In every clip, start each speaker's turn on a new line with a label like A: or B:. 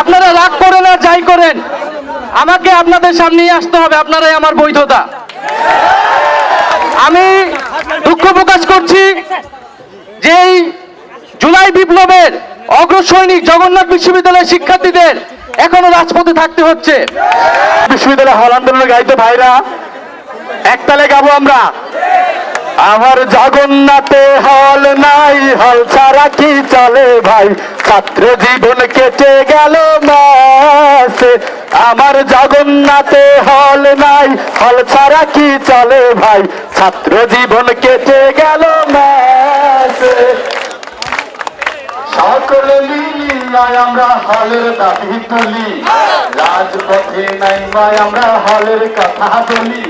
A: আপনারা রাগ করেন আর যাই করেন, আমাকে আপনাদের সামনেই আসতে হবে, আপনারাই আমার বৈধতা। আমি দুঃখ প্রকাশ করছি যে এই জুলাই বিপ্লবের অগ্রসৈনিক জগন্নাথ বিশ্ববিদ্যালয়ের শিক্ষার্থীদের এখনও রাজপথে থাকতে হচ্ছে।
B: বিশ্ববিদ্যালয় হল আন্দোলনে গাইতে ভাইরা, একতালে গাবো আমরা। আমার জগন্নাথে হল নাই, হল ছাড়া কি চলে ভাই? ছাত্র জীবন কেটে গেল মাসে, আমার জগন্নাথে হল নাই, হল ছাড়া কি চলে ভাই? ছাত্র জীবন কেটে গেল মাসে। সকলে আমরা হলের দাবি তুলি। রাজপথে নাই আমরা হলের কথা বলি।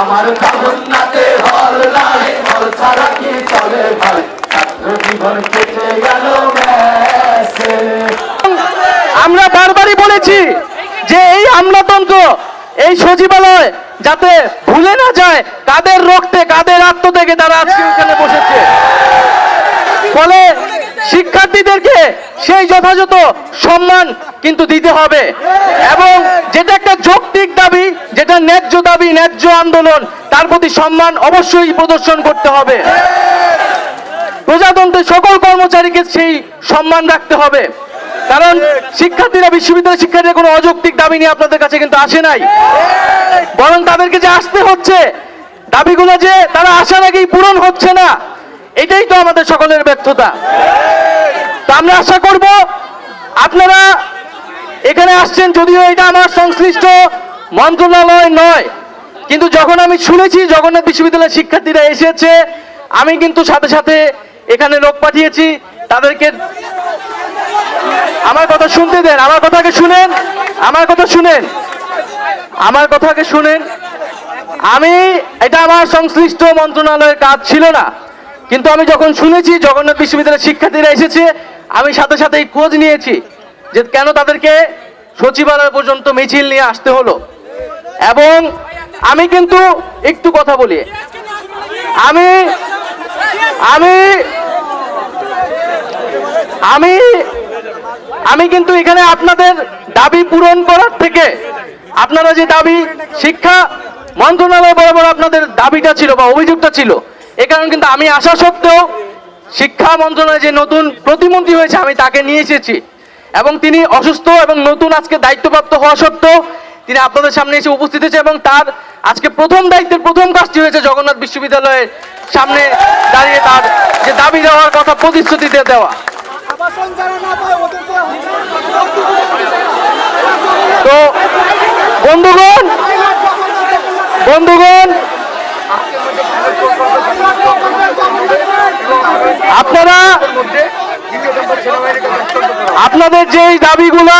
B: আমরা জগন্নাথে হল নাই, হল ছাড়া কি চলে ভাই? জীবন কেটে গেল
A: আমরা বারবারই বলেছি যে এই আমলাতন্ত্র, এই সচিবালয় যাতে ভুলে না যায়, কাদের রক্তে, কাদের আত্ম থেকে তারা আজকে এখানে বসেছে। ফলে শিক্ষার্থীদেরকে সেই যথাযথ সম্মান কিন্তু দিতে হবে। এবং যেটা একটা যৌক্তিক দাবি, যেটা ন্যায্য দাবি, ন্যায্য আন্দোলন, তার প্রতি সম্মান অবশ্যই প্রদর্শন করতে হবে। প্রজাতন্ত্রের সকল কর্মচারীকে সেই সম্মান রাখতে হবে। কারণ শিক্ষার্থীরা, বিশ্ববিদ্যালয়ের শিক্ষার্থীরা কোনো অযৌক্তিক দাবি নিয়ে আপনাদের কাছে কিন্তু আসে নাই। বরং তাদেরকে যে আসতে হচ্ছে, দাবিগুলো যে তারা আসার আগেই পূরণ হচ্ছে না এটাই তো আমাদের সকলের ব্যর্থতা। তা আমরা আশা করব আপনারা এখানে আসছেন যদিও এটা আমার সংশ্লিষ্ট মন্ত্রণালয় নয়, কিন্তু যখন আমি শুনেছি জগন্নাথ বিশ্ববিদ্যালয়ের শিক্ষার্থীরা এসেছে, আমি কিন্তু সাথে সাথে এখানে লোক পাঠিয়েছি, তাদেরকে আমার কথা শুনতে দেন, আমার কথাকে শুনেন, আমার কথা শুনেন, আমার কথাকে শুনেন। আমি, এটা আমার সংশ্লিষ্ট মন্ত্রণালয়ের কাজ ছিল না। কিন্তু আমি যখন শুনেছি জগন্নাথ বিশ্ববিদ্যালয়ের শিক্ষার্থীরা এসেছে, আমি সাথে সাথেই খোঁজ নিয়েছি যে কেন তাদেরকে সচিবালয় পর্যন্ত মিছিল নিয়ে আসতে হলো। এবং আমি কিন্তু একটু কথা বলি। আমি আমি আমি আমি কিন্তু এখানে আপনাদের দাবি পূরণ করার থেকে আপনারা যে দাবি শিক্ষা মন্ত্রণালয় বরাবর আপনাদের দাবিটা ছিল বা অভিযোগটা ছিল এ কারণে কিন্তু আমি আসা সত্ত্বেও শিক্ষা মন্ত্রণালয়ে যে নতুন প্রতিমন্ত্রী হয়েছে, আমি তাকে নিয়ে এসেছি। এবং তিনি অসুস্থ এবং নতুন আজকে দায়িত্বপ্রাপ্ত হওয়া সত্ত্বেও তিনি আপনাদের সামনে এসে উপস্থিত হয়েছে এবং তার আজকে প্রথম দায়িত্বের প্রথম কাজটি হয়েছে জগন্নাথ বিশ্ববিদ্যালয়ের সামনে দাঁড়িয়ে তার যে দাবি দেওয়ার কথা, প্রতিশ্রুতি দিয়ে দেওয়া। তো বন্ধুগণ বন্ধুগণ আপনারা, আপনাদের যে দাবিগুলা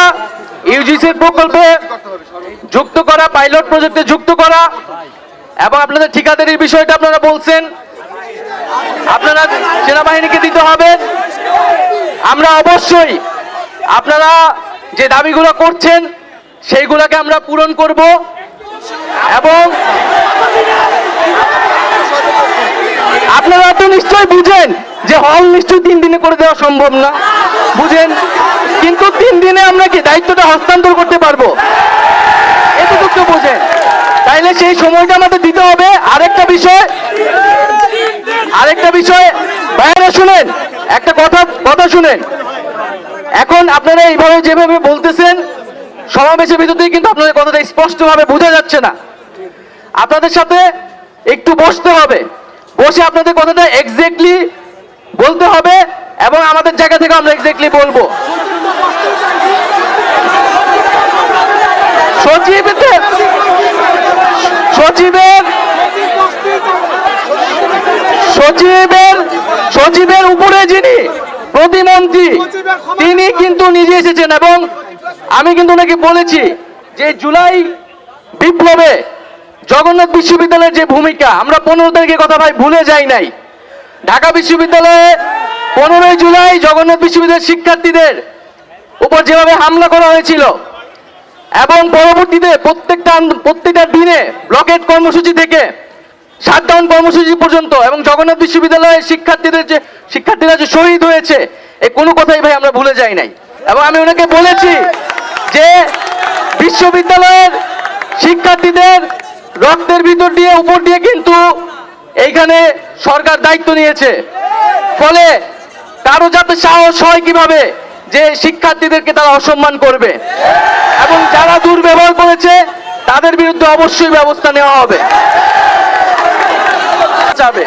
A: ইউজিসির প্রকল্পে যুক্ত করা, পাইলট প্রজেক্টে যুক্ত করা, এবং আপনাদের ঠিকাদারির বিষয়টা আপনারা বলছেন, আপনারা সেনাবাহিনীকে দিতে হবে। আমরা অবশ্যই আপনারা যে দাবিগুলো করছেন, সেইগুলোকে আমরা পূরণ করব এবং আপনারা তো নিশ্চয়ই বুঝেন যে হল নিশ্চয়ই তিন দিনে করে দেওয়া সম্ভব না। বুঝেন? কিন্তু তিন দিনে আমরা কি দায়িত্বটা হস্তান্তর করতে পারব? এতটুকু তো বোঝেন। তাইলে সেই সময়টা আমাদের দিতে হবে। আরেকটা বিষয় আরেকটা বিষয়। ভাইয়েরা শুনেন, একটা কথা কথা শুনেন। এখন আপনারা এইভাবে যেভাবে বলতেছেন, সমাবেশের ভিতর দিয়ে কিন্তু আপনাদের কথাটা স্পষ্টভাবে বোঝা যাচ্ছে না। আপনাদের সাথে একটু বসতে হবে। বসে আপনাদের কথাটা এক্স্যাক্টলি বলতে হবে এবং আমাদের জায়গা থেকে আমরা এক্স্যাক্টলি বলব। সচিবের সচিবের সচিবের সচিবের উপরে যিনি প্রতিমন্ত্রী, তিনি কিন্তু নিজে এসেছেন এবং আমি কিন্তু ওনাকে বলেছি যে জুলাই বিপ্লবে জগন্নাথ বিশ্ববিদ্যালয়ের যে ভূমিকা, আমরা পনেরো তারিখের কথা ভাই ভুলে যাই নাই। ঢাকা বিশ্ববিদ্যালয়ে পনেরোই জুলাই জগন্নাথ বিশ্ববিদ্যালয়ের শিক্ষার্থীদের উপর যেভাবে হামলা করা হয়েছিল, এবং পরবর্তীতে প্রত্যেকটা প্রত্যেকটা দিনে ব্লকেট কর্মসূচি থেকে শাটডাউন কর্মসূচি পর্যন্ত, এবং জগন্নাথ বিশ্ববিদ্যালয়ের শিক্ষার্থীদের যে, শিক্ষার্থীরা যে শহীদ হয়েছে এই কোনো কথাই ভাই আমরা ভুলে যাই নাই। এবং আমি ওনাকে বলেছি যে বিশ্ববিদ্যালয়ের শিক্ষার্থীদের রক্তের ভিতর দিয়ে, উপর দিয়ে কিন্তু এইখানে সরকার দায়িত্ব নিয়েছে। ফলে কারও যাতে সাহস হয় কীভাবে যে শিক্ষার্থীদেরকে তারা অসম্মান করবে। এবং যারা দুর্ব্যবহার করেছে, তাদের বিরুদ্ধে অবশ্যই ব্যবস্থা নেওয়া হবে। যাবে।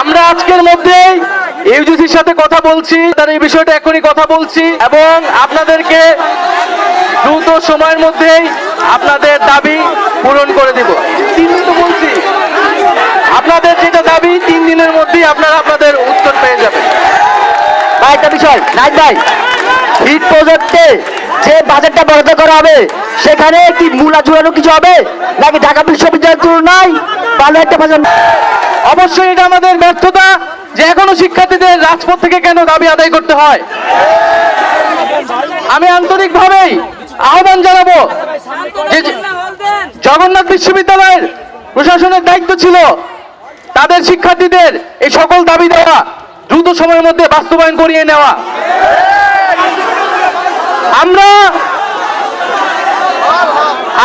A: আমরা আজকের মধ্যেই ইউজিসির সাথে কথা বলছি, তার এই বিষয়টা এখনই কথা বলছি এবং আপনাদেরকে দ্রুত সময়ের মধ্যেই আপনাদের দাবি পূরণ করে দেব। তিন তো বলছি। আপনাদের যেটা দাবি, তিন দিনের মধ্যেই আপনারা আপনাদের উত্তর পেয়ে যাবেন।
C: একটা বিষয় নাই ভাই, হিট প্রজেক্টে যে বাজেটটা বরাদ্দ করা হবে, সেখানে কি মূলা ঝুলানো কিছু হবে? নাকি ঢাকা বিশ্ববিদ্যালয়ের তুলনায় ভালো একটা বাজেট
A: অবশ্যই এটা আমাদের ব্যর্থতা যে এখনও শিক্ষার্থীদের রাজপথ থেকে কেন দাবি আদায় করতে হয়। আমি আন্তরিকভাবেই আহ্বান জানাব যে- জগন্নাথ বিশ্ববিদ্যালয়ের প্রশাসনের দায়িত্ব ছিল তাদের শিক্ষার্থীদের এই সকল দাবি দেওয়া, দ্রুত সময়ের মধ্যে বাস্তবায়ন করিয়ে নেওয়া। আমরা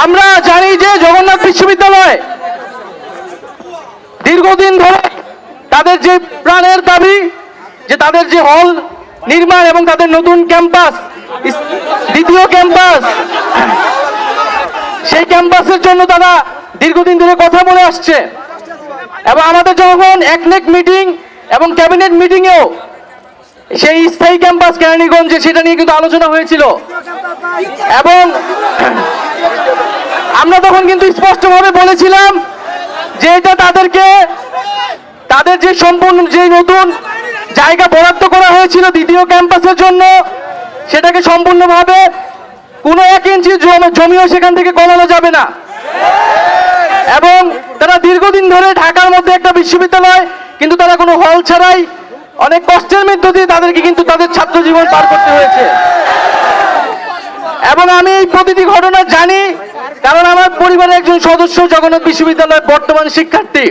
A: আমরা জানি যে জগন্নাথ বিশ্ববিদ্যালয় দীর্ঘদিন ধরে তাদের যে প্রাণের দাবি, যে তাদের যে হল নির্মাণ এবং তাদের নতুন ক্যাম্পাস দ্বিতীয় ক্যাম্পাস, সেই ক্যাম্পাসের জন্য তারা দীর্ঘদিন ধরে কথা বলে আসছে। এবং আমাদের যখন একনেক মিটিং এবং ক্যাবিনেট মিটিংয়েও সেই স্থায়ী ক্যাম্পাস কেরানীগঞ্জে সেটা নিয়ে কিন্তু আলোচনা হয়েছিল। এবং আমরা তখন কিন্তু স্পষ্টভাবে বলেছিলাম যে এটা তাদেরকে, তাদের যে সম্পূর্ণ, যে নতুন জায়গা বরাদ্দ করা হয়েছিল দ্বিতীয় ক্যাম্পাসের জন্য, সেটাকে সম্পূর্ণভাবে কোনো এক ইঞ্চি জমি- জমিও সেখান থেকে কমানো যাবে না। এবং তারা দীর্ঘদিন ধরে ঢাকার মধ্যে একটা বিশ্ববিদ্যালয়, কিন্তু তারা কোনো হল ছাড়াই অনেক কষ্টের মধ্য দিয়ে তাদেরকে কিন্তু তাদের ছাত্র জীবন পার করতে হয়েছে। এবং আমি এই প্রতিটি ঘটনা জানি কারণ আমার পরিবারের একজন সদস্য জগন্নাথ বিশ্ববিদ্যালয়ের বর্তমান শিক্ষার্থী।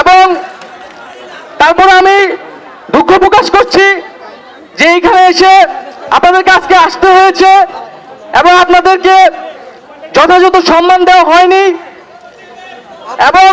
A: এবং তারপর আমি দুঃখ প্রকাশ করছি যে এইখানে এসে আপনাদেরকে আজকে আসতে হয়েছে এবং আপনাদেরকে যথাযথ সম্মান দেওয়া হয়নি এবং